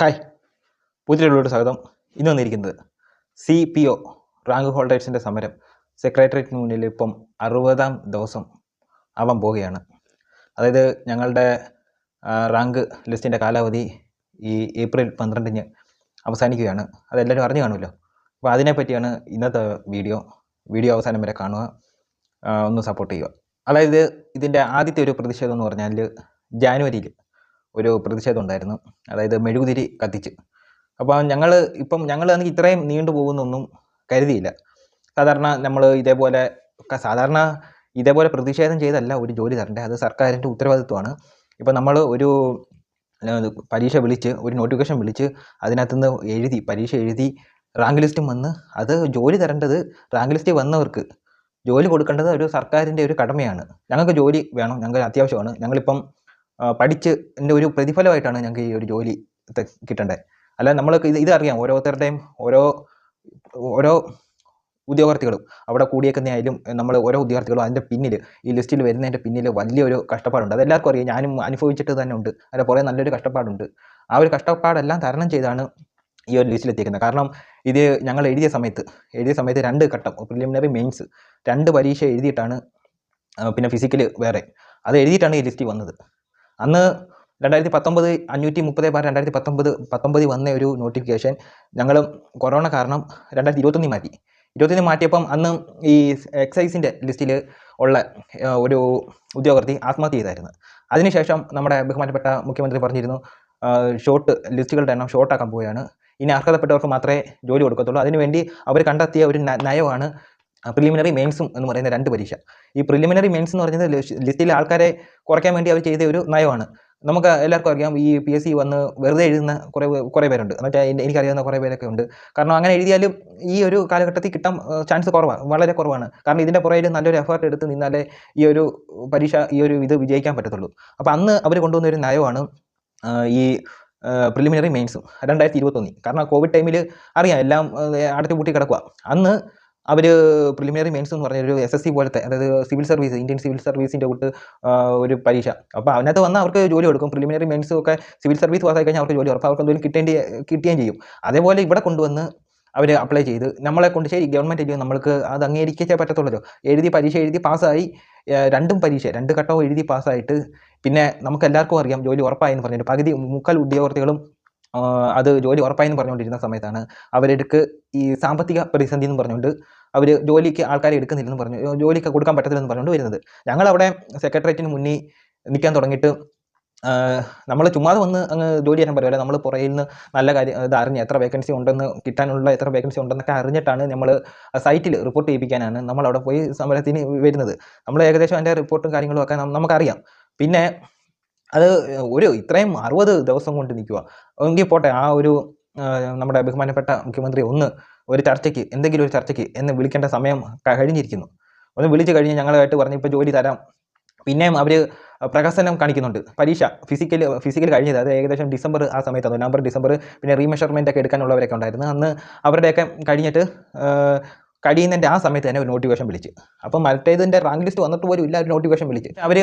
Hi. പുതിയൊരു സ്വാഗതം. ഇന്ന് വന്നിരിക്കുന്നത് സി പി ഒ റാങ്ക് ഹോൾഡേഴ്സിന്റെ സമരം. സെക്രട്ടേറിയറ്റിന് മുന്നിൽ ഇപ്പം അറുപതാം ദിവസം ആവാൻ പോവുകയാണ്. അതായത് ഞങ്ങളുടെ റാങ്ക് ലിസ്റ്റിന്റെ കാലാവധി ഈ ഏപ്രിൽ പന്ത്രണ്ടിന് അവസാനിക്കുകയാണ്. അതെല്ലാവരും അറിഞ്ഞു കാണുമല്ലോ. അപ്പോൾ അതിനെപ്പറ്റിയാണ് ഇന്നത്തെ വീഡിയോ. വീഡിയോ അവസാനം വരെ കാണുക. ഒന്ന് സപ്പോർട്ട് ചെയ്യുക. അതായത് ഇതിന്റെ ആദ്യത്തെ ഒരു പ്രതിഷേധം എന്ന് പറഞ്ഞാൽ ജാനുവരിയിൽ ഒരു പ്രതിഷേധം ഉണ്ടായിരുന്നു. അതായത് മെഴുകുതിരി കത്തിച്ച്. അപ്പോൾ ഞങ്ങൾ ഇപ്പം ഞങ്ങൾ ആണെങ്കിൽ ഇത്രയും നീണ്ടു പോകുന്നൊന്നും കരുതിയില്ല. സാധാരണ നമ്മൾ ഇതേപോലെ സാധാരണ ഇതേപോലെ പ്രതിഷേധം ചെയ്തല്ല ഒരു ജോലി തരേണ്ടത് അത് സർക്കാരിന്റെ ഉത്തരവാദിത്വമാണ്. ഇപ്പം നമ്മൾ ഒരു പരീക്ഷ വിളിച്ച് ഒരു നോട്ടിഫിക്കേഷൻ വിളിച്ച് അതിനകത്തുനിന്ന് എഴുതി പരീക്ഷ എഴുതി റാങ്ക് ലിസ്റ്റും വന്ന് അത് ജോലി തരേണ്ടത് റാങ്ക് ലിസ്റ്റിൽ വന്നവർക്ക് ജോലി കൊടുക്കേണ്ടത് ഒരു സർക്കാരിന്റെ ഒരു കടമയാണ്. ഞങ്ങൾക്ക് ജോലി വേണം ഞങ്ങൾക്ക് അത്യാവശ്യമാണ്. ഞങ്ങളിപ്പം പഠിച്ച് എന്റെ ഒരു പ്രതിഫലമായിട്ടാണ് ഞങ്ങൾക്ക് ഈ ഒരു ജോലി കിട്ടേണ്ടത് അല്ല നമ്മൾ ഇത് ഇതറിയാം ഓരോരുത്തരുടെയും ഓരോ ഓരോ ഉദ്യോഗാർത്ഥികളും അവിടെ കൂടിയേക്കുന്നതായാലും നമ്മൾ ഓരോ ഉദ്യോഗാർത്ഥികളും അതിന്റെ പിന്നിൽ ഈ ലിസ്റ്റിൽ വരുന്നതിന്റെ പിന്നിൽ വലിയൊരു കഷ്ടപ്പാടുണ്ട്. അതെല്ലാവർക്കും അറിയാം. ഞാനും അനുഭവിച്ചിട്ട് തന്നെ ഉണ്ട്. അതിൽ കുറേ നല്ലൊരു കഷ്ടപ്പാടുണ്ട്. ആ ഒരു കഷ്ടപ്പാടെല്ലാം തരണം ചെയ്താണ് ഈ ഒരു ലിസ്റ്റിൽ എത്തിക്കുന്നത് കാരണം ഇത് ഞങ്ങൾ എഴുതിയ സമയത്ത് എഴുതിയ സമയത്ത് രണ്ട് ഘട്ടം പ്രിലിമിനറി മെയിൻസ് രണ്ട് പരീക്ഷ എഴുതിയിട്ടാണ് പിന്നെ ഫിസിക്കൽ വേറെ. അത് എഴുതിയിട്ടാണ് ഈ ലിസ്റ്റ് വന്നത്. അന്ന് രണ്ടായിരത്തി പത്തൊമ്പത് അഞ്ഞൂറ്റി മുപ്പത് ബാർ രണ്ടായിരത്തി പത്തൊമ്പത് പത്തൊമ്പത് വന്ന ഒരു നോട്ടിഫിക്കേഷൻ ഞങ്ങൾ കൊറോണ കാരണം രണ്ടായിരത്തി ഇരുപത്തൊന്നിൽ മാറ്റി. ഇരുപത്തൊന്നിൽ മാറ്റിയപ്പം അന്ന് ഈ എക്സൈസിന്റെ ലിസ്റ്റിൽ ഉള്ള ഒരു ഉദ്യോഗാർത്ഥി ആത്മഹത്യ ചെയ്തായിരുന്നു. അതിനുശേഷം നമ്മുടെ ബഹുമാനപ്പെട്ട മുഖ്യമന്ത്രി പറഞ്ഞിരുന്നു ഷോർട്ട് ലിസ്റ്റുകളുടെ എണ്ണം ഷോർട്ടാക്കാൻ പോവുകയാണ്. ഇനി അർഹതപ്പെട്ടവർക്ക് മാത്രമേ ജോലി കൊടുക്കത്തുള്ളൂ. അതിനുവേണ്ടി അവർ കണ്ടെത്തിയ ഒരു നയമാണ് പ്രിലിമിനറി മെയിൻസും എന്ന് പറയുന്ന രണ്ട് പരീക്ഷ. ഈ പ്രിലിമിനറി മെയിൻസ് എന്ന് പറയുന്നത് ലിസ്റ്റിലെ ആൾക്കാരെ കുറയ്ക്കാൻ വേണ്ടി അവർ ചെയ്ത ഒരു നയമാണ്. നമുക്ക് എല്ലാവർക്കും അറിയാം ഈ പി എസ് സി വന്ന് വെറുതെ എഴുതുന്ന കുറേ കുറേ പേരുണ്ട്. എന്നിട്ട് എന്നെ- എനിക്കറിയാവുന്ന കുറേ പേരൊക്കെ ഉണ്ട്. കാരണം അങ്ങനെ എഴുതിയാലും ഈ ഒരു കാലഘട്ടത്തിൽ കിട്ടാൻ ചാൻസ് കുറവാണ് വളരെ കുറവാണ്. കാരണം ഇതിന്റെ പുറകിൽ നല്ലൊരു എഫേർട്ട് എടുത്ത് നിന്നാലേ ഈ ഒരു പരീക്ഷ ഈ ഒരു ഇത് വിജയിക്കാൻ പറ്റത്തുള്ളൂ. അപ്പോൾ അന്ന് അവർ കൊണ്ടുവന്ന ഒരു നയമാണ് ഈ പ്രിലിമിനറി മെയിൻസും രണ്ടായിരത്തി ഇരുപത്തൊന്നിൽ. കാരണം കോവിഡ് ടൈമിൽ അറിയാം എല്ലാം അടച്ചു പൂട്ടി കിടക്കുക അന്ന് അവർ പ്രിലിമിനറി മെയിൻസ് എന്ന് പറഞ്ഞ ഒരു എസ് എസ് സി പോലത്തെ അതായത് സിവിൽ സർവീസ് ഇന്ത്യൻ സിവിൽ സർവീസിന്റെ കൂട്ട് ഒരു പരീക്ഷ. അപ്പോൾ അതിനകത്ത് വന്നാൽ അവർക്ക് ജോലി കൊടുക്കും. പ്രിലിമിനറി മെയിൻസ് ഒക്കെ സിവിൽ സർവീസ് പാസ്സായി കഴിഞ്ഞാൽ അവർക്ക് ജോലി ഉറപ്പ് അവർക്ക് എന്തെങ്കിലും കിട്ടേണ്ടി കിട്ടുകയും ചെയ്യും. അതേപോലെ ഇവിടെ കൊണ്ടുവന്ന് അവർ അപ്ലൈ ചെയ്ത് നമ്മളെ കൊണ്ട് ശരി ഗവൺമെന്റ് ചെയ്യും നമ്മൾക്ക് അത് അംഗീകരിക്കേ പറ്റത്തുള്ളൂ എഴുതി പരീക്ഷ എഴുതി പാസ്സായി രണ്ടും പരീക്ഷ രണ്ട് ഘട്ടവും എഴുതി പാസ്സായിട്ട് പിന്നെ നമുക്ക് എല്ലാവർക്കും അറിയാം ജോലി ഉറപ്പായെന്ന് പറഞ്ഞിട്ട്. പകുതി മുക്കാൽ ഉദ്യോഗാർത്ഥികളും അത് ജോലി ഉറപ്പായെന്ന് പറഞ്ഞുകൊണ്ടിരുന്ന സമയത്താണ് അവരെടുക്ക് ഈ സാമ്പത്തിക പ്രതിസന്ധി എന്ന് പറഞ്ഞുകൊണ്ട് അവർ ജോലിക്ക് ആൾക്കാരെ എടുക്കുന്നില്ലെന്ന് പറഞ്ഞു. ജോലിക്ക് കൊടുക്കാൻ പറ്റത്തില്ലെന്ന് പറഞ്ഞുകൊണ്ട് വരുന്നത്. ഞങ്ങളവിടെ സെക്രട്ടേറിയറ്റിന് മുന്നിൽ നിൽക്കാൻ തുടങ്ങിയിട്ട് നമ്മൾ ചുമ്മാതെ വന്ന് അങ്ങ് ജോലി ചെയ്യാൻ പറയുമല്ലോ. നമ്മൾ പുറയിൽ നിന്ന് നല്ല കാര്യം ഇത് അറിഞ്ഞ് എത്ര വേക്കൻസി ഉണ്ടെന്ന് കിട്ടാനുള്ള എത്ര വേക്കൻസി ഉണ്ടെന്നൊക്കെ അറിഞ്ഞിട്ടാണ് നമ്മൾ സൈറ്റിൽ റിപ്പോർട്ട് ചെയ്യിപ്പിക്കാനാണ് നമ്മൾ അവിടെ പോയി സമരത്തിന് വരുന്നത്. നമ്മൾ ഏകദേശം അതിന്റെ റിപ്പോർട്ടും കാര്യങ്ങളും ഒക്കെ നമുക്കറിയാം. പിന്നെ അത് ഒരു ഇത്രയും അറുപത് ദിവസം കൊണ്ട് നിൽക്കുക എങ്കിൽ പോട്ടെ ആ ഒരു നമ്മുടെ ബഹുമാനപ്പെട്ട മുഖ്യമന്ത്രി ഒന്ന് ഒരു ചർച്ചയ്ക്ക് എന്തെങ്കിലും ഒരു ചർച്ചയ്ക്ക് എന്ന് വിളിക്കേണ്ട സമയം കഴിഞ്ഞിരിക്കുന്നു. ഒന്ന് വിളിച്ച് കഴിഞ്ഞ് ഞങ്ങളുമായിട്ട് പറഞ്ഞ് ഇപ്പോൾ ജോലി തരാം. പിന്നെയും അവർ പ്രകസനം കാണിക്കുന്നുണ്ട്. പരീക്ഷ ഫിസിക്കൽ ഫിസിക്കൽ കഴിഞ്ഞത്. അത് ഏകദേശം ഡിസംബർ ആ സമയത്താണ് നവംബർ ഡിസംബർ പിന്നെ റീമെഷർമെന്റ് ഒക്കെ എടുക്കാനുള്ളവരൊക്കെ ഉണ്ടായിരുന്നു. അന്ന് അവരുടെയൊക്കെ കഴിഞ്ഞിട്ട് കഴിയുന്നതിന്റെ ആ സമയത്ത് തന്നെ ഒരു നോട്ടിഫിക്കേഷൻ വിളിച്ച്. അപ്പം മറ്റേതിന്റെ റാങ്ക് ലിസ്റ്റ് വന്നിട്ട് പോലും ഇല്ല ഒരു നോട്ടിഫിക്കേഷൻ വിളിച്ച്. അവർ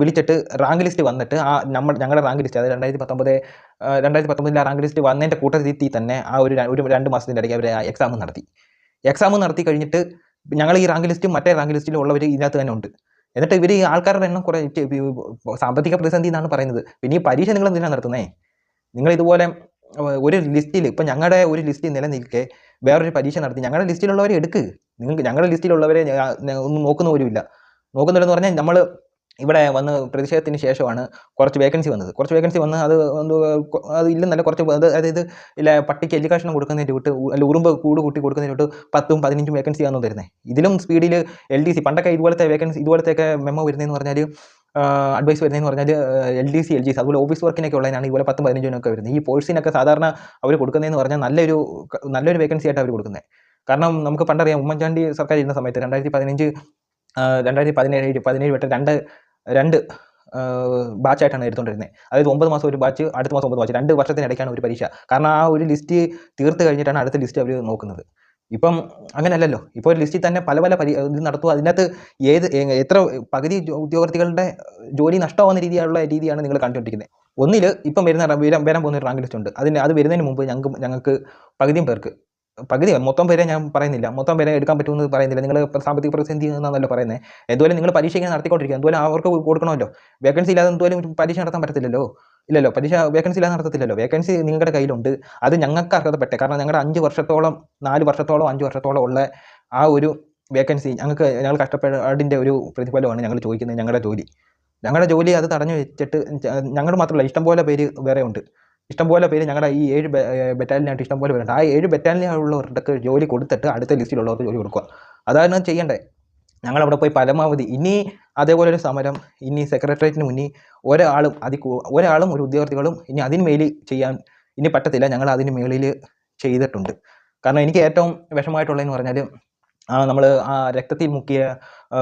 വിളിച്ചിട്ട് റാങ്ക് ലിസ്റ്റ് വന്നിട്ട് ആ നമ്മൾ ഞങ്ങളുടെ റാങ്ക് ലിസ്റ്റ് അത് രണ്ടായിരത്തി പത്തൊമ്പത് രണ്ടായിരത്തി പത്തൊമ്പതിലെ റാങ്ക് ലിസ്റ്റ് വന്നതിന്റെ കൂട്ടത്തിൽ തന്നെ ആ ഒരു ഒരു രണ്ട് മാസത്തിന്റെ ഇടയ്ക്ക് അവർ എക്സാം നടത്തി. എക്സാം നടത്തി കഴിഞ്ഞിട്ട് ഞങ്ങൾ ഈ റാങ്ക് ലിസ്റ്റും മറ്റേ റാങ്ക് ലിസ്റ്റിലും ഉള്ളവർ ഇതിനകത്ത് തന്നെ ഉണ്ട്. എന്നിട്ട് ഇവർ ഈ ആൾക്കാരുടെ എണ്ണം കുറേ സാമ്പത്തിക പ്രതിസന്ധി എന്നാണ് പറയുന്നത്. പിന്നെ ഈ പരീക്ഷ നിങ്ങൾ എന്തിനാണ് നടത്തുന്നത് നിങ്ങൾ ഇതുപോലെ ഒരു ലിസ്റ്റിൽ ഇപ്പം ഞങ്ങളുടെ ഒരു ലിസ്റ്റിൽ നിലനിൽക്കെ വേറൊരു പരീക്ഷ നടത്തി. ഞങ്ങളുടെ ലിസ്റ്റിലുള്ളവരെ എടുക്ക്. നിങ്ങൾക്ക് ഞങ്ങളുടെ ലിസ്റ്റിലുള്ളവരെ ഒന്നും നോക്കുന്ന പോലുമില്ല. നോക്കുന്നില്ലെന്ന് പറഞ്ഞാൽ നമ്മൾ ഇവിടെ വന്ന് പ്രതിഷേധത്തിന് ശേഷമാണ് കുറച്ച് വേക്കൻസി വന്നത്. കുറച്ച് വേക്കൻസി വന്ന് അത് അത് ഇല്ലെന്നല്ല കുറച്ച് അത് അതായത് ഇല്ല പട്ടിക്ക് എഡ്യൂക്കേഷൻ കൊടുക്കുന്നതിന്റെ വിട്ട് അല്ല ഉറുമ്പ് കൂട് കൂട്ടി കൊടുക്കുന്നതിന് വിട്ട് പത്തും പതിനഞ്ചും വേക്കൻസി ആണെന്ന് തരുന്നത് ഇതിലും സ്പീഡിൽ എൽ ഡി സി പണ്ടൊക്കെ ഇതുപോലത്തെ വേക്കൻസി ഇതുപോലത്തെയൊക്കെ മെമ്മോ വരുന്നതെന്ന് പറഞ്ഞാൽ അഡ്വൈസ് വരുന്നതെന്ന് പറഞ്ഞാൽ L D C L G C അതുപോലെ ഓഫീസ് വർക്കിനൊക്കെ ഉള്ളതിനാണ് ഇതുപോലെ പത്തും പതിനഞ്ചിനൊക്കെ വരുന്നത്. ഈ പോഴ്സിനൊക്കെ സാധാരണ അവർ കൊടുക്കുന്നതെന്ന് പറഞ്ഞാൽ നല്ലൊരു നല്ലൊരു വേക്കൻസി ആയിട്ട് അവർ കൊടുക്കുന്നത്. കാരണം നമുക്ക് പണ്ടറിയാം ഉമ്മൻചാണ്ടി സർക്കാർ ഇരുന്ന സമയത്ത് രണ്ടായിരത്തി പതിനഞ്ച് രണ്ടായിരത്തി പതിനേഴ് പതിനേഴ് വട്ടം രണ്ട് രണ്ട് ബാച്ചായിട്ടാണ് എടുത്തുകൊണ്ടിരുന്നത് അതായത് ഒമ്പത് മാസം ഒരു ബാച്ച് അടുത്ത മാസം ഒമ്പത് ബാച്ച് രണ്ട് വർഷത്തിനിടയ്ക്കാണ് ഒരു പരീക്ഷ. കാരണം ആ ഒരു ലിസ്റ്റ് തീർത്ത് കഴിഞ്ഞിട്ടാണ് അടുത്ത ലിസ്റ്റ് അവർ നോക്കുന്നത്. ഇപ്പം അങ്ങനെയല്ലല്ലോ. ഇപ്പോൾ ഒരു ലിസ്റ്റിൽ തന്നെ പല പല പരി ഇത് നടത്തുക. അതിനകത്ത് ഏത് എത്ര പകുതി ഉദ്യോഗാർത്ഥികളുടെ ജോലി നഷ്ടമാവുന്ന രീതിയിലുള്ള രീതിയാണ് നിങ്ങൾ കണ്ടുകൊണ്ടിരിക്കുന്നത്. ഒന്നിൽ ഇപ്പം വരുന്ന വരാൻ വരാൻ പോകുന്ന ഒരു റാങ്ക് ലിസ്റ്റ് ഉണ്ട്. അതിന് അത് വരുന്നതിന് മുമ്പ് ഞങ്ങൾക്ക് ഞങ്ങൾക്ക് പകുതിയും പേർക്ക് പകുതി മൊത്തം പേരെ ഞാൻ പറയുന്നില്ല. മൊത്തം പേരെ എടുക്കാൻ പറ്റുമെന്ന് പറയുന്നില്ല. നിങ്ങൾ സാമ്പത്തിക പ്രതിസന്ധി എന്നാണല്ലോ പറയുന്നത് എന്തുപോലെ നിങ്ങൾ പരീക്ഷ ഇങ്ങനെ നടത്തിക്കൊണ്ടിരിക്കുക. എന്തുപോലെ അവർക്ക് കൊടുക്കണമല്ലോ. വേക്കൻസി ഇല്ലാതെ എന്തുപോലും പരീക്ഷ നടത്താൻ പറ്റത്തില്ലല്ലോ. ഇല്ലല്ലോ. പരീക്ഷ വേക്കൻസി ഇല്ലാതെ നടത്തത്തില്ലല്ലോ. വേക്കൻസി നിങ്ങളുടെ കയ്യിലുണ്ട്. അത് ഞങ്ങൾക്ക് അർഹതപ്പെട്ടെ. കാരണം ഞങ്ങളുടെ അഞ്ച് വർഷത്തോളം നാല് വർഷത്തോളം അഞ്ച് വർഷത്തോളം ഉള്ള ആ ഒരു വേക്കൻസി ഞങ്ങൾക്ക് ഞങ്ങൾ കഷ്ടപ്പാടിന്റെ ഒരു പ്രതിഫലമാണ് ഞങ്ങൾ ചോദിക്കുന്നത് ഞങ്ങളുടെ ജോലി. ഞങ്ങളുടെ ജോലി അത് തടഞ്ഞു വെച്ചിട്ട് ഞങ്ങൾ മാത്രമല്ല ഇഷ്ടംപോലെ പേര് വേറെ ഉണ്ട്. ഇഷ്ടംപോലെ പേര് ഞങ്ങളുടെ ഈ ഏഴ് ബറ്റാലിയനായിട്ട് ഇഷ്ടംപോലെ പേരുണ്ട്. ആ ഏഴ് ബറ്റാലിയനുള്ളവർക്ക് ജോലി കൊടുത്തിട്ട് അടുത്ത ലിസ്റ്റിലുള്ളവർക്ക് ജോലി കൊടുക്കുക. അതാണ് ചെയ്യേണ്ടത്. ഞങ്ങളവിടെ പോയി പരമാവധി. ഇനി അതേപോലെ ഒരു സമരം ഇനി സെക്രട്ടേറിയറ്റിന് മുന്നിൽ ഒരാളും അതി ഒരാളും ഒരു ഉദ്യോഗാർത്ഥികളും ഇനി അതിന് മേലിൽ ചെയ്യാൻ ഇനി പറ്റത്തില്ല. ഞങ്ങൾ അതിന് മേളിൽ ചെയ്തിട്ടുണ്ട്. കാരണം എനിക്ക് ഏറ്റവും വിഷമമായിട്ടുള്ളതെന്ന് പറഞ്ഞാൽ നമ്മൾ ആ രക്തത്തിൽ മുക്കിയ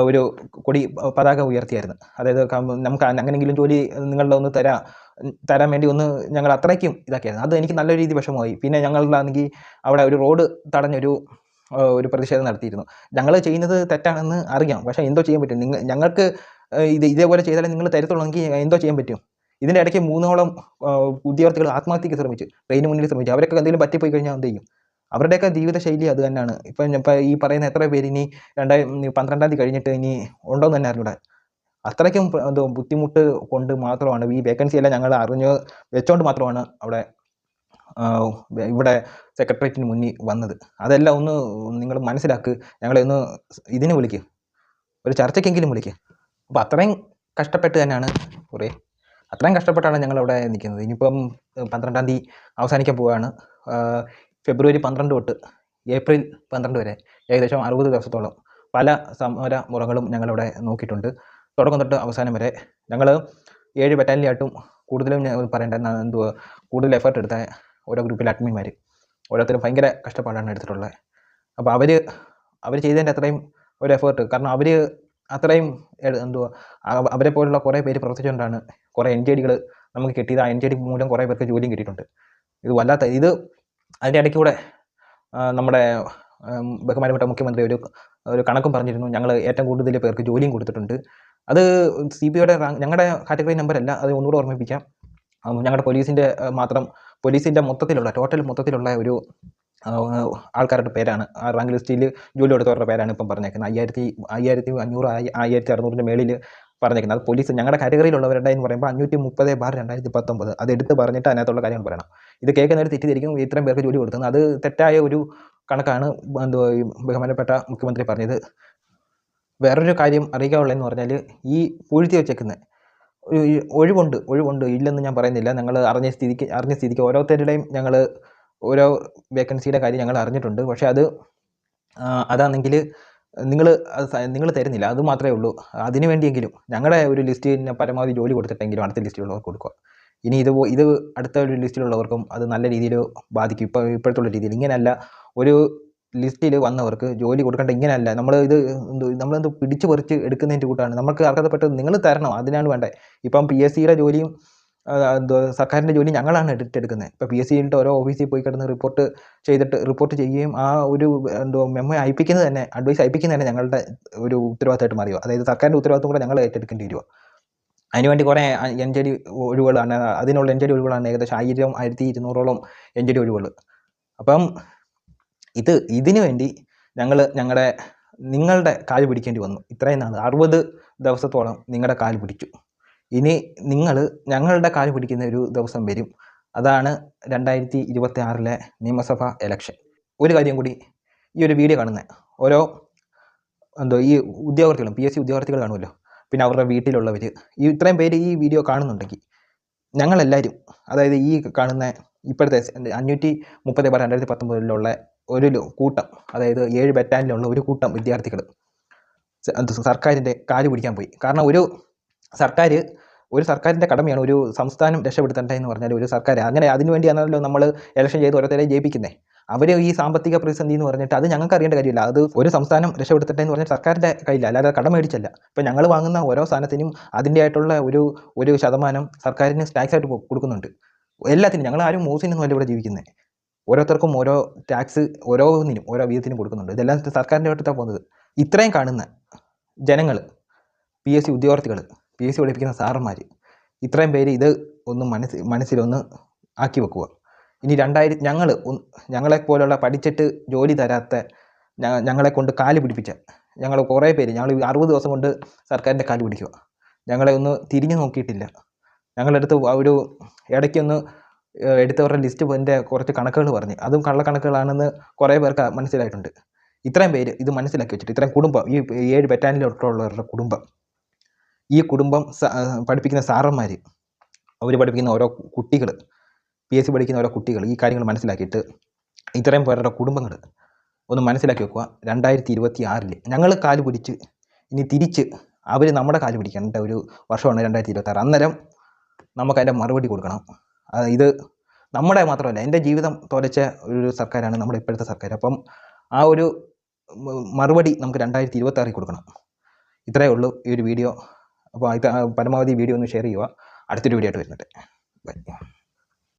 ഒരു കൊടി പതാക ഉയർത്തിയായിരുന്നു. അതായത് നമുക്ക് അങ്ങനെങ്കിലും ജോലി നിങ്ങളുടെ ഒന്ന് തരാ തരാൻ വേണ്ടി ഒന്ന് ഞങ്ങൾ അത്രയ്ക്കും ഇതാക്കിയായിരുന്നു. അത് എനിക്ക് നല്ല രീതി വിഷമമായി. പിന്നെ ഞങ്ങളാണെങ്കിൽ അവിടെ ഒരു റോഡ് തടഞ്ഞൊരു ഒരു പ്രതിഷേധം നടത്തിയിരുന്നു. ഞങ്ങൾ ചെയ്യുന്നത് തെറ്റാണെന്ന് അറിയാം. പക്ഷേ എന്തോ ചെയ്യാൻ പറ്റും? നിങ്ങൾ ഞങ്ങൾക്ക് ഇത് ഇതേപോലെ ചെയ്താലേ നിങ്ങൾ തരത്തുള്ളെങ്കിൽ എന്തോ ചെയ്യാൻ പറ്റും? ഇതിന്റെ ഇടയ്ക്ക് മൂന്നോളം ഉദ്യോഗാർത്ഥികൾ ആത്മഹത്യക്ക് ശ്രമിച്ചു. ട്രെയിന് മുന്നിൽ ശ്രമിച്ചു. അവരൊക്കെ എന്തെങ്കിലും പറ്റിപ്പോയി കഴിഞ്ഞാൽ എന്ത് ചെയ്യും? അവരുടെയൊക്കെ ജീവിതശൈലി അത് തന്നെയാണ്. ഇപ്പം ഇപ്പം ഈ പറയുന്ന എത്ര പേര് ഇനി രണ്ടായിരം പന്ത്രണ്ടാം തീയതി കഴിഞ്ഞിട്ട് ഇനി ഉണ്ടോ എന്ന് തന്നെ അറിഞ്ഞൂടെ. അത്രയ്ക്കും എന്തോ ബുദ്ധിമുട്ട് കൊണ്ട് മാത്രമാണ് ഈ വേക്കൻസി എല്ലാം ഞങ്ങൾ അറിഞ്ഞ് വെച്ചോണ്ട് മാത്രമാണ് അവിടെ ഇവിടെ സെക്രട്ടേറിയറ്റിന് മുന്നിൽ വന്നത്. അതെല്ലാം ഒന്ന് നിങ്ങൾ മനസ്സിലാക്ക്. ഞങ്ങളെ ഒന്ന് ഇതിനെ വിളിക്കുക ഒരു ചർച്ചയ്ക്കെങ്കിലും വിളിക്കുക അപ്പോൾ അത്രയും കഷ്ടപ്പെട്ട് തന്നെയാണ് കുറേ. അത്രയും കഷ്ടപ്പെട്ടാണ് ഞങ്ങളവിടെ നിൽക്കുന്നത്. ഇനിയിപ്പം പന്ത്രണ്ടാം തീയതി അവസാനിക്കാൻ പോവുകയാണ് ഫെബ്രുവരി പന്ത്രണ്ട് തൊട്ട് ഏപ്രിൽ പന്ത്രണ്ട് വരെ ഏകദേശം അറുപത് ദിവസത്തോളം പല സമര മുറകളും ഞങ്ങളിവിടെ നോക്കിയിട്ടുണ്ട്. തുടക്കം തൊട്ട് അവസാനം വരെ ഞങ്ങൾ ഏഴ് ബറ്റാലിയായിട്ടും കൂടുതലും പറയേണ്ട എന്താ കൂടുതൽ എഫേർട്ട് എടുത്ത ഓരോ ഗ്രൂപ്പിലെ അഡ്മിന്മാർ ഓരോരുത്തരും ഭയങ്കര കഷ്ടപ്പാടാണ് എടുത്തിട്ടുള്ളത്. അപ്പോൾ അവർ അവർ ചെയ്തതിന്റെ അത്രയും ഒരു എഫേർട്ട് കാരണം അവർ അത്രയും എന്തുവാ അവരെ പോലുള്ള കുറേ പേര് പ്രവർത്തിച്ചുകൊണ്ടാണ് കുറേ എൻ ജെ ഡികൾ നമുക്ക് കിട്ടിയത്. ആ എൻ ജെ ഡി മൂലം കുറേ പേർക്ക് ജോലിയും കിട്ടിയിട്ടുണ്ട്. ഇത് വല്ലാത്ത ഇത് അതിന്റെ ഇടയ്ക്ക് കൂടെ നമ്മുടെ ബഹുമാനപ്പെട്ട മുഖ്യമന്ത്രി ഒരു ഒരു കണക്കും പറഞ്ഞിരുന്നു. ഞങ്ങൾ ഏറ്റവും കൂടുതൽ പേർക്ക് ജോലിയും കൊടുത്തിട്ടുണ്ട്. അത് സി ബി ഐയുടെ ഞങ്ങളുടെ കാറ്റഗറി നമ്പർ അല്ല. അത് ഒന്നുകൂടെ ഓർമ്മിപ്പിക്കാം. ഞങ്ങളുടെ പോലീസിന്റെ മാത്രം പോലീസിന്റെ മൊത്തത്തിലുള്ള ടോട്ടൽ മൊത്തത്തിലുള്ള ഒരു ആൾക്കാരുടെ പേരാണ്. ആ റാങ്ക് ലിസ്റ്റിൽ ജോലി എടുത്തവരുടെ പേരാണ് ഇപ്പം പറഞ്ഞേക്കുന്നത്. അയ്യായിരത്തി അയ്യായിരത്തി അഞ്ഞൂറ് ആയി- ആയിരത്തി അറുന്നൂറിന്റെ മേളിൽ പറഞ്ഞേക്കുന്നത്. അത് പോലീസ് ഞങ്ങളുടെ കാറ്റഗറിയിലുള്ളവരുടെ എന്ന് പറയുമ്പോൾ അഞ്ഞൂറ്റി മുപ്പത് ബാർ രണ്ടായിരത്തി പത്തൊമ്പത് അത് എടുത്ത് പറഞ്ഞിട്ട് അതിനകത്തുള്ള കാര്യങ്ങൾ പറയണം. ഇത് കേൾക്കുന്നവർ തെറ്റിദ്ധരിക്കും. ഇത്രയും പേർക്ക് ജോലി കൊടുക്കുന്നത്. അത് തെറ്റായ ഒരു കണക്കാണ് എന്തോ ബഹുമാനപ്പെട്ട മുഖ്യമന്ത്രി പറഞ്ഞത്. വേറൊരു കാര്യം അറിയിക്കാനുള്ളതെന്ന് പറഞ്ഞാൽ ഈ പൂഴ്ത്തി വെച്ചേക്കുന്ന ഒരു ഈ ഒഴിവുണ്ട് ഒഴിവുണ്ട്. ഇല്ലെന്ന് ഞാൻ പറയുന്നില്ല. ഞങ്ങൾ അറിഞ്ഞ സ്ഥിതിക്ക് അറിഞ്ഞ സ്ഥിതിക്ക് ഓരോരുത്തരുടെയും ഞങ്ങൾ ഓരോ വേക്കൻസിയുടെ കാര്യം ഞങ്ങൾ അറിഞ്ഞിട്ടുണ്ട്. പക്ഷേ അത് അതാണെങ്കിൽ നിങ്ങൾ നിങ്ങൾ തരുന്നില്ല. അത് മാത്രമേ ഉള്ളൂ. അതിനു വേണ്ടിയെങ്കിലും ഞങ്ങളുടെ ഒരു ലിസ്റ്റിന് പരമാവധി ജോലി കൊടുത്തിട്ടെങ്കിലും അടുത്ത ലിസ്റ്റിലുള്ളവർക്ക് കൊടുക്കുക. ഇനി ഇത് ഇത് അടുത്ത ഒരു ലിസ്റ്റിലുള്ളവർക്കും അത് നല്ല രീതിയിൽ ബാധിക്കും. ഇപ്പോൾ ഇപ്പോഴത്തുള്ള രീതിയിൽ ഇങ്ങനെയല്ല. ഒരു ലിസ്റ്റിൽ വന്നവർക്ക് ജോലി കൊടുക്കേണ്ട ഇങ്ങനെയല്ല. നമ്മൾ ഇത് നമ്മളെന്ത് പിടിച്ചു പറിച്ച് എടുക്കുന്നതിന്റെ കൂട്ടാണ്. നമുക്ക് അർഹതപ്പെട്ടത് നിങ്ങൾ തരണം അതിനാണ് വേണ്ടത് ഇപ്പം പി എസ് സിയുടെ ജോലിയും സർക്കാരിന്റെ ജോലി ഞങ്ങളാണ് എടുത്തെടുക്കുന്നത് ഇപ്പോൾ പി എസ് സിയിലിട്ട് ഓരോ ഓഫീസിൽ പോയി കിടന്ന് റിപ്പോർട്ട് ചെയ്തിട്ട് റിപ്പോർട്ട് ചെയ്യുകയും ആ ഒരു എന്തോ മെമ്മോ അയപ്പിക്കുന്നത് തന്നെ അഡ്വൈസ് അയപ്പിക്കുന്നത് തന്നെ ഞങ്ങളുടെ ഒരു ഉത്തരവാദിത്തമായിട്ട് മാറിയോ? അതായത് സർക്കാരിന്റെ ഉത്തരവാദിത്തം കൂടെ ഞങ്ങൾ ഏറ്റെടുക്കേണ്ടി വരുമോ അതിനുവേണ്ടി കുറേ എൻ ജെ ഡി ഒഴിവുകളാണ്. അതിനുള്ള എൻ ജെ ഡി ഒഴിവുകളാണ് ഏകദേശം ആയിരം ആയിരത്തി ഇരുന്നൂറോളം എൻ ജെ ഡി ഒഴിവുകൾ അപ്പം ഇത് ഇതിനു വേണ്ടി ഞങ്ങൾ ഞങ്ങളുടെ നിങ്ങളുടെ കാൽ പിടിക്കേണ്ടി വന്നു. ഇത്രയും നാൾ അറുപത് ദിവസത്തോളം നിങ്ങളുടെ കാൽ പിടിച്ചു. ഇനി നിങ്ങൾ ഞങ്ങളുടെ കാൽ പിടിക്കുന്ന ഒരു ദിവസം വരും. അതാണ് രണ്ടായിരത്തി ഇരുപത്തി ആറിലെ നിയമസഭാ എലക്ഷൻ ഒരു കാര്യം കൂടി ഈ ഒരു വീഡിയോ കാണുന്ന. ഓരോ എന്തോ ഈ ഉദ്യോഗാർത്ഥികളും പി എസ് സി ഉദ്യോഗാർത്ഥികൾ കാണുമല്ലോ പിന്നെ അവരുടെ വീട്ടിലുള്ളവർ ഈ ഇത്രയും പേര് ഈ വീഡിയോ കാണുന്നുണ്ടെങ്കിൽ ഞങ്ങളെല്ലാവരും അതായത് ഈ കാണുന്ന ഇപ്പോഴത്തെ അഞ്ഞൂറ്റി മുപ്പത് ബാർ രണ്ടായിരത്തി പത്തൊമ്പതിലുള്ള ഒരു കൂട്ടം അതായത് ഏഴ് ബറ്റാലിലുള്ള ഒരു കൂട്ടം വിദ്യാർത്ഥികൾ സർക്കാരിന്റെ കാൽ പിടിക്കാൻ പോയി. കാരണം ഒരു സർക്കാർ ഒരു സർക്കാരിന്റെ കടമയാണ് ഒരു സംസ്ഥാനം രക്ഷപ്പെടുത്തേണ്ടത് എന്ന് പറഞ്ഞാൽ ഒരു സർക്കാർ അങ്ങനെ അതിനുവേണ്ടിയാണല്ലോ നമ്മൾ ഇലക്ഷൻ ചെയ്ത് ഓരോരുത്തരെ ജയിപ്പിക്കുന്നത് അവർ ഈ സാമ്പത്തിക പ്രതിസന്ധി എന്ന് പറഞ്ഞിട്ട് അത് ഞങ്ങൾക്ക് അറിയേണ്ട കാര്യമില്ല. അത് ഒരു സംസ്ഥാനം രക്ഷപ്പെടുത്തട്ടെ എന്ന് പറഞ്ഞാൽ സർക്കാരിന്റെ കയ്യില്ല അല്ലാതെ കടം മേടിച്ചല്ല. ഇപ്പം ഞങ്ങൾ വാങ്ങുന്ന ഓരോ സാധനത്തിനും അതിന്റെ ആയിട്ടുള്ള ഒരു ഒരു ശതമാനം സർക്കാരിന് ടാക്സ് ആയിട്ട് കൊടുക്കുന്നുണ്ട്. എല്ലാത്തിനും. ഞങ്ങൾ ആരും മൂസിനൊന്നും അല്ല ഇവിടെ ജീവിക്കുന്നത് ഓരോരുത്തർക്കും ഓരോ ടാക്സ് ഓരോന്നിനും ഓരോ വീതത്തിനും കൊടുക്കുന്നുണ്ട്. ഇതെല്ലാം സർക്കാരിന്റെ വട്ടത്താണ് പോകുന്നത്. ഇത്രയും കാണുന്ന ജനങ്ങൾ പി എസ് സി ഉദ്യോഗാർത്ഥികൾ പി എസ് സി പഠിപ്പിക്കുന്ന സാറന്മാർ ഇത്രയും പേര് ഇത് ഒന്ന് മനസ്സിൽ മനസ്സിലൊന്ന് ആക്കി വെക്കുക. ഇനി രണ്ടായിരം ഞങ്ങൾ ഞങ്ങളെ പഠിച്ചിട്ട് ജോലി തരാത്ത ഞങ്ങളെ കൊണ്ട് കാൽ പിടിപ്പിച്ച ഞങ്ങൾ കുറേ പേര് ഞങ്ങൾ അറുപത് ദിവസം കൊണ്ട് സർക്കാരിന്റെ കാൽ പിടിക്കുക. ഞങ്ങളെ ഒന്ന് തിരിഞ്ഞു നോക്കിയിട്ടില്ല. ഞങ്ങളുടെ അടുത്ത് ഒരു ഇടയ്ക്കൊന്ന് എടുത്തവരുടെ ലിസ്റ്റ് എന്റെ കുറച്ച് കണക്കുകൾ പറഞ്ഞ്. അതും കള്ളക്കണക്കുകളാണെന്ന് കുറേ പേർക്ക് മനസ്സിലായിട്ടുണ്ട്. ഇത്രയും പേര് ഇത് മനസ്സിലാക്കി വെച്ചിട്ട് ഇത്രയും കുടുംബം ഈ ഏഴ് ബറ്റാലിയനിലോട്ടുള്ളവരുടെ കുടുംബം ഈ കുടുംബം പഠിപ്പിക്കുന്ന സാറന്മാർ അവർ പഠിപ്പിക്കുന്ന ഓരോ കുട്ടികൾ പി എസ് സി പഠിക്കുന്ന ഓരോ കുട്ടികൾ ഈ കാര്യങ്ങൾ മനസ്സിലാക്കിയിട്ട് ഇത്രയും പേരുടെ കുടുംബങ്ങൾ ഒന്ന് മനസ്സിലാക്കി വെക്കുക. രണ്ടായിരത്തി ഇരുപത്തി ആറിൽ ഞങ്ങൾ കാൽ പിടിച്ച് ഇനി തിരിച്ച് അവർ നമ്മുടെ കാൽ പിടിക്കേണ്ട ഒരു വർഷമാണ് രണ്ടായിരത്തി ഇരുപത്തി ആറ് അന്നേരം നമുക്കതിന്റെ മറുപടി കൊടുക്കണം. ഇത് നമ്മുടെ മാത്രമല്ല എന്റെ ജീവിതം തുലച്ച ഒരു സർക്കാരാണ് നമ്മുടെ ഇപ്പോഴത്തെ സർക്കാർ. അപ്പം ആ ഒരു മറുപടി നമുക്ക് രണ്ടായിരത്തി ഇരുപത്താറിൽ കൊടുക്കണം. ഇത്രയേ ഉള്ളൂ ഈ ഒരു വീഡിയോ. അപ്പോൾ ഇത് പരമാവധി വീഡിയോ ഒന്ന് ഷെയർ ചെയ്യുക. അടുത്തൊരു വീഡിയോ ആയിട്ട് വരുന്നുണ്ട്. ബൈ.